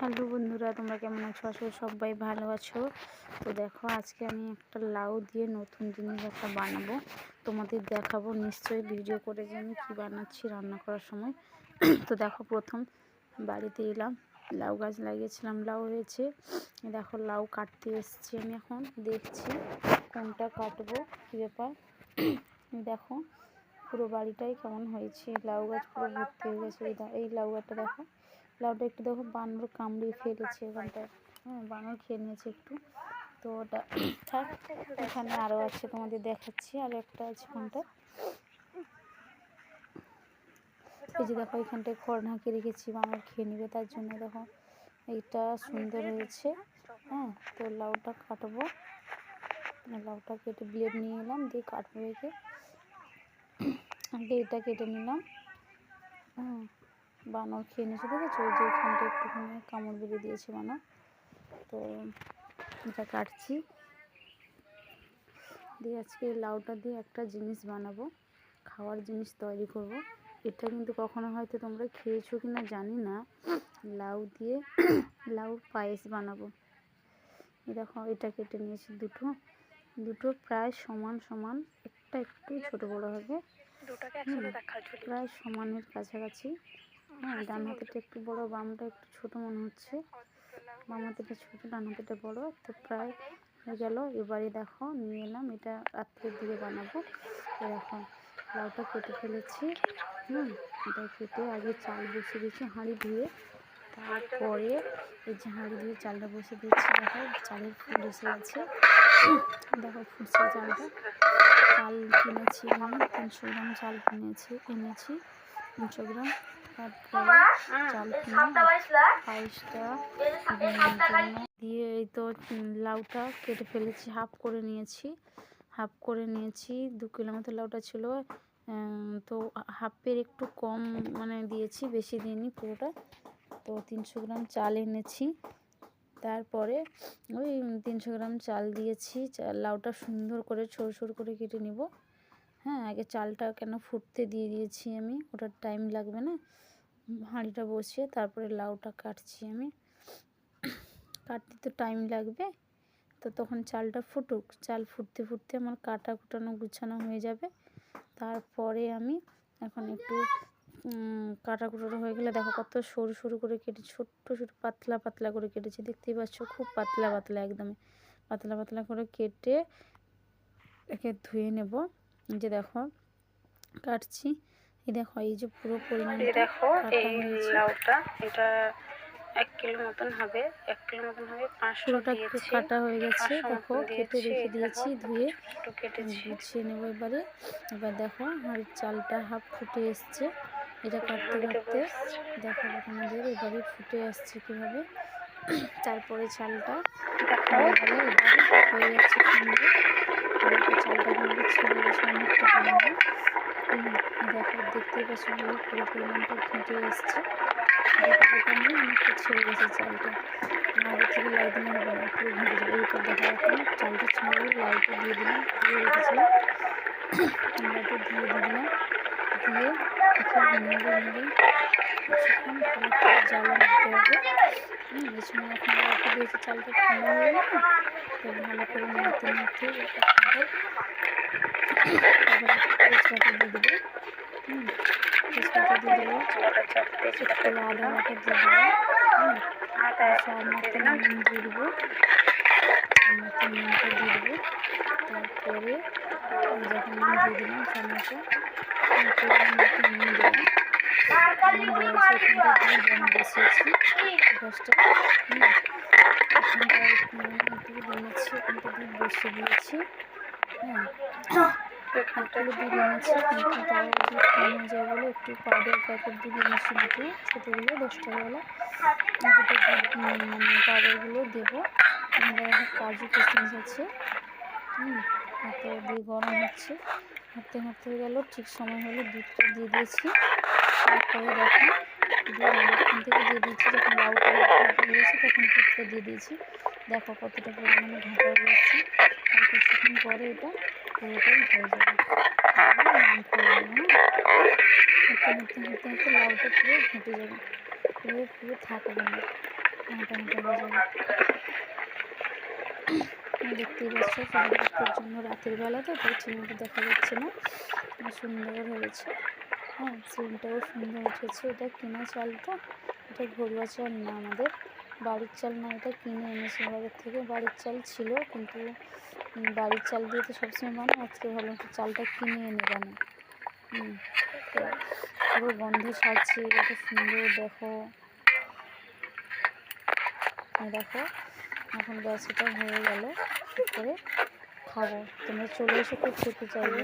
Hello বন্ধুরা, তোমরা কেমন আছো? আসলে সবাই ভালো আছো। তো দেখো, আজকে আমি একটা লাউ দিয়ে নতুন জিনিস একটা বানাবো। তোমাদের দেখাবো, নিশ্চয়ই ভিডিও করে যে আমি কী বানাচ্ছি রান্না করার সময়। তো দেখো, প্রথম বাড়িতে এলাম, লাউ গাছ লাগিয়েছিলাম, লাউ হয়েছে। দেখো, লাউ কাটতে এসছি আমি এখন, দেখছি কোনটা কাটবো, কী ব্যাপার। দেখো, পুরো বাড়িটাই কেমন হয়েছে লাউ গাছ পুরো ভর্তি হয়ে গেছে। এই লাউ গাছটা দেখো লাউটা একটু দেখো, বানর কামড়িয়ে ফেলেছে ওখানটায় হ্যাঁ বানর খেয়ে নিয়েছে একটু। তো ওটা থাক, এখানে আরও আছে তোমাদের দেখাচ্ছি, আর একটা আছে ওখানটা এই যে দেখো, এখানটায় খড় ঢাকে রেখেছি, বানর খেয়ে নেবে, তার জন্য দেখো। এইটা সুন্দর হয়েছে। হ্যাঁ তো লাউটা কাটবো। লাউটা কেটে ব্লেড নিয়ে এলাম, দিয়ে কাটবো একে। আগে এটা কেটে নিলাম। হ্যাঁ। বানর খেয়ে নিয়েছে দেখেছ যে এখানটা একটুখানি কামড় বেরিয়ে দিয়েছে বানর তো এটা কাটছি। দিয়ে আজকে লাউটা দিয়ে একটা জিনিস বানাবো খাওয়ার জিনিস তৈরি করব। এটা কিন্তু কখনো হয়তো তোমরা খেয়েছো কি না জানি না। লাউ দিয়ে লাউ পায়েস বানাবো। দেখো এটা কেটে নিয়েছি দুটো। দুটো প্রায় সমান সমান একটা একটু ছোট বড় হবে। প্রায় সমানের কাছাকাছি। হ্যাঁ ডান হাতেটা একটু বড় বামটা একটু ছোট মনে হচ্ছে। বাম হাতেটা ছোটো ডান হাতেটা বড়। তো প্রায় হয়ে গেল। এবারে দেখো নিয়ে এলাম। এটা রাত্রের দিকে বানাবো। এখন লাউটা কেটে ফেলেছি। হুম এটা কেটে আগে চাল বসে দিয়েছি হাঁড়ি ধুয়ে তারপরে এই যে হাঁড়ি দিয়ে চালটা বসে দিয়েছি দেখো চালের ফুল এসে গেছে। দেখো ফুটছে চালটা। চাল কিনেছি আমি তিনশো গ্রাম চাল কিনেছি এনেছি তিনশো গ্রাম দিয়ে এই তো লাউটা কেটে ফেলেছি হাফ করে নিয়েছি হাফ করে নিয়েছি দু কিলো মতো লাউটা ছিল। তো হাফের একটু কম মানে দিয়েছি বেশি দিইনি পুরোটা। তো তিনশো গ্রাম চাল এনেছি। তারপরে ওই তিনশো গ্রাম চাল দিয়েছি লাউটা সুন্দর করে সরু সরু করে কেটে নিব। হ্যাঁ আগে চালটা কেন ফুটতে দিয়ে দিয়েছি আমি? ওটার টাইম লাগবে না। হাঁড়িটা বসিয়ে তারপরে লাউটা কাটছি আমি। কাটতে তো টাইম লাগবে। তো তখন চালটা ফুটুক। চাল ফুটতে ফুটতে আমার কাটা কুটানো গুছানো হয়ে যাবে। তারপরে আমি এখন একটু কাটা কুটানো হয়ে গেলে দেখো কত সরু সরু করে কেটে, ছোট্ট ছোট পাতলা পাতলা করে কেটেছি। দেখতেই পাচ্ছ খুব পাতলা পাতলা একদমই। পাতলা পাতলা করে কেটে একে ধুয়ে নেব। যে দেখো কাটছি। এই দেখো এই যে পুরো পরিমাণ দেখো এই লাউটা এটা এক কিলো মতন হবে এক কিলো মতন হবে পুরোটা কাটা হয়ে গেছে দেখো কেটে রেখে দিয়েছি ধুয়ে। কেটে গুছিয়ে নেব এবারে। এবার দেখো হাঁড়ির চালটা হাফ ফুটে এসছে। এটা কাটতে কাটতে দেখো তোমাদের এবারে ফুটে আসছে কীভাবে। তারপরে চালটা হয়ে যাচ্ছে সুন্দর চালটা কিন্তু ছেড়ে গেছে অনেকটা পরিমাণে দেখো দেখতেই পাচ্ছ পুরো পরিমাণটা ঘেঁটে এসছে। নিয়ে অনেকটা ছেড়ে গেছে চালটা। আগে থেকে লাই দিলে হবে না, পুরো ঘেঁটে যাবে। এইপর দেখা এখন চালটা ছেড়ে লাইটা দিয়ে দিলাম, দিয়ে রেখেছিলাম লাইটা দিয়ে দিলাম, দিয়ে এখানে নেড়ে জ্বালা দিতে হবে। এই সময় এখন লাইটা দিয়েছি চালটা ঠান্ডা হয়ে গেল তো ভালো করে নাড়তে নাড়তে দিয়ে দেবো। তেজপাতা দিয়ে দেবো একটু আদা বাটা দিয়ে দিয়ে দেবো তারপরে যখন নুন দিয়ে দিলাম স্বাদ মতো আছে এখানটা দিয়ে জল বসিয়েছি বসে দিয়েছি হ্যাঁ একটু দুধ এনেছি কিন্তু তাও কমে একটু পাউডার প্যাকেট দুধ এনেছি দুটো ছোটোগুলো দশ দুটো মানে পাউডারগুলো দেবো। কাজু কিশমিশ আছে, হুম হাতে দিয়ে গরম হচ্ছে। হাঁটতে হাঁটতে গেল, ঠিক সময় হলে দুধটা দিয়ে দিয়েছি। তারপরে দেখো দিয়ে মাঝখান থেকে দিয়ে দিয়েছি, যখন লাউ দিয়েছি তখন দুধটা দিয়ে দিয়েছি। দেখো কতটা পরিমাণে আর কিছুক্ষণ পরে এটা যাবে পুরো থাকবে না জন্য রাতের বেলা তো তাই দেখা যাচ্ছে না সুন্দর হয়েছে হ্যাঁ সিমটাও সুন্দর উঠেছে। এটা কেনা চাল তো এটা ঘরোয়া চাল না আমাদের। বাড়ির চাল না এটা কিনে এনেছি বাজার থেকে। বাড়ির চাল ছিল কিন্তু বাড়ির চাল দিয়ে তো সবসময় বানাই আজকে ভাবলাম একটু চালটা কিনে এনে বানাই। পুরো গন্ধ ছাড়ছে কত সুন্দর, দেখো। দেখো, এখন গ্যাসটা হয়ে গেল করে খাব? তোমরা চলে এসো খুব খেতে চাইবে